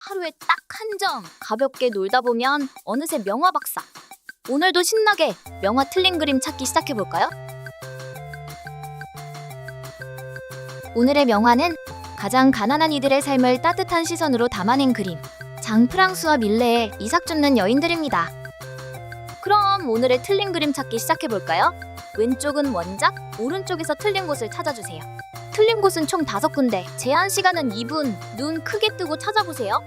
하루에 딱 한 점 가볍게 놀다 보면 어느새 명화 박사. 오늘도 신나게 명화 틀린 그림 찾기 시작해 볼까요? 오늘의 명화는 가장 가난한 이들의 삶을 따뜻한 시선으로 담아낸 그림. 장 프랑스와 밀레의 이삭 줍는 여인들입니다. 그럼 오늘의 틀린 그림 찾기 시작해 볼까요? 왼쪽은 원작, 오른쪽에서 틀린 곳을 찾아주세요. 틀린 곳은 총 다섯 군데. 제한 시간은 2분. 눈 크게 뜨고 찾아보세요.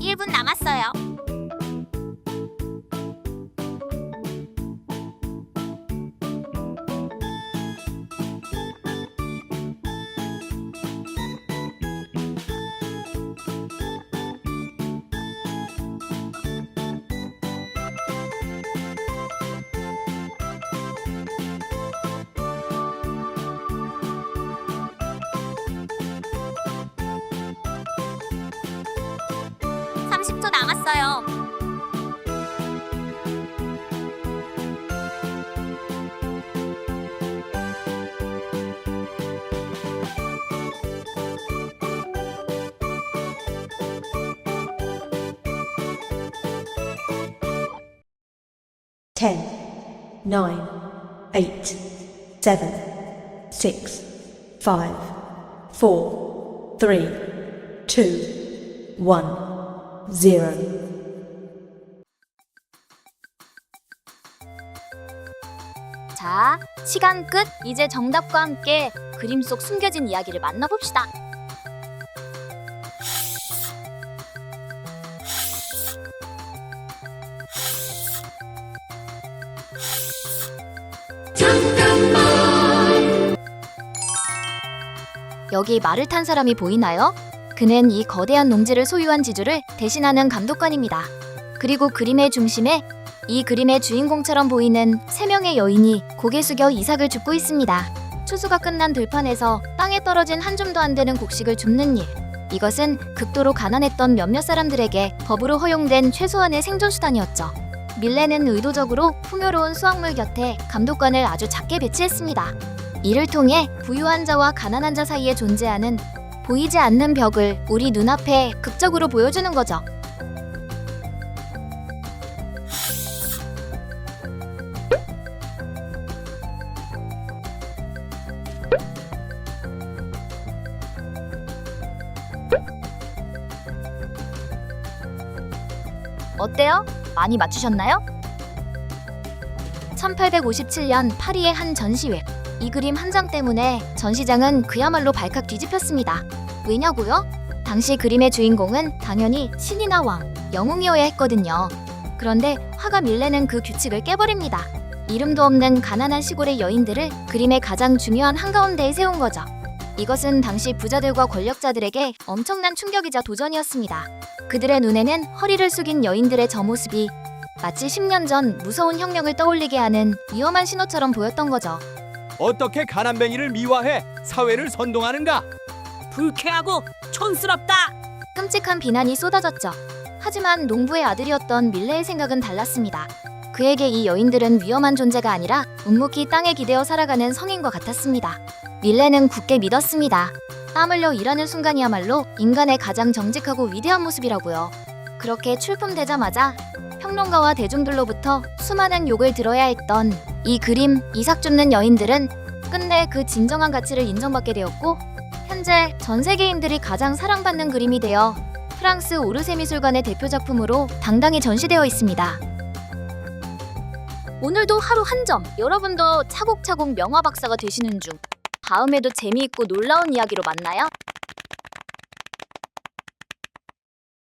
일분 남았어요. 삼십 초 남았어요. Ten, nine, eight, seven, six, five, four, three, two, one, zero. 자, 시간 끝. 이제 정답과 함께 그림 속 숨겨진 이야기를 만나봅시다. 여기 말을 탄 사람이 보이나요? 그는 이 거대한 농지를 소유한 지주를 대신하는 감독관입니다. 그리고 그림의 중심에 이 그림의 주인공처럼 보이는 세 명의 여인이 고개 숙여 이삭을 줍고 있습니다. 추수가 끝난 들판에서 땅에 떨어진 한 줌도 안 되는 곡식을 줍는 일. 이것은 극도로 가난했던 몇몇 사람들에게 법으로 허용된 최소한의 생존 수단이었죠. 밀레는 의도적으로 풍요로운 수확물 곁에 감독관을 아주 작게 배치했습니다. 이를 통해 부유한 자와 가난한 자 사이에 존재하는 보이지 않는 벽을 우리 눈앞에 극적으로 보여주는 거죠. 어때요? 많이 맞추셨나요? 1857년 파리의 한 전시회. 이 그림 한 장 때문에 전시장은 그야말로 발칵 뒤집혔습니다. 왜냐고요? 당시 그림의 주인공은 당연히 신이나 왕, 영웅이어야 했거든요. 그런데 화가 밀레는 그 규칙을 깨버립니다. 이름도 없는 가난한 시골의 여인들을 그림의 가장 중요한 한가운데에 세운 거죠. 이것은 당시 부자들과 권력자들에게 엄청난 충격이자 도전이었습니다. 그들의 눈에는 허리를 숙인 여인들의 저 모습이 마치 10년 전 무서운 혁명을 떠올리게 하는 위험한 신호처럼 보였던 거죠. 어떻게 가난뱅이를 미화해 사회를 선동하는가? 불쾌하고 촌스럽다. 끔찍한 비난이 쏟아졌죠. 하지만 농부의 아들이었던 밀레의 생각은 달랐습니다. 그에게 이 여인들은 위험한 존재가 아니라 묵묵히 땅에 기대어 살아가는 성인과 같았습니다. 밀레는 굳게 믿었습니다. 땀 흘려 일하는 순간이야말로 인간의 가장 정직하고 위대한 모습이라고요. 그렇게 출품되자마자 평론가와 대중들로부터 수많은 욕을 들어야 했던 이 그림 이삭 줍는 여인들은 끝내 그 진정한 가치를 인정받게 되었고 현재 전 세계인들이 가장 사랑받는 그림이 되어 프랑스 오르세 미술관의 대표 작품으로 당당히 전시되어 있습니다. 오늘도 하루 한 점, 여러분도 차곡차곡 명화 박사가 되시는 중 다음에도 재미있고 놀라운 이야기로 만나요.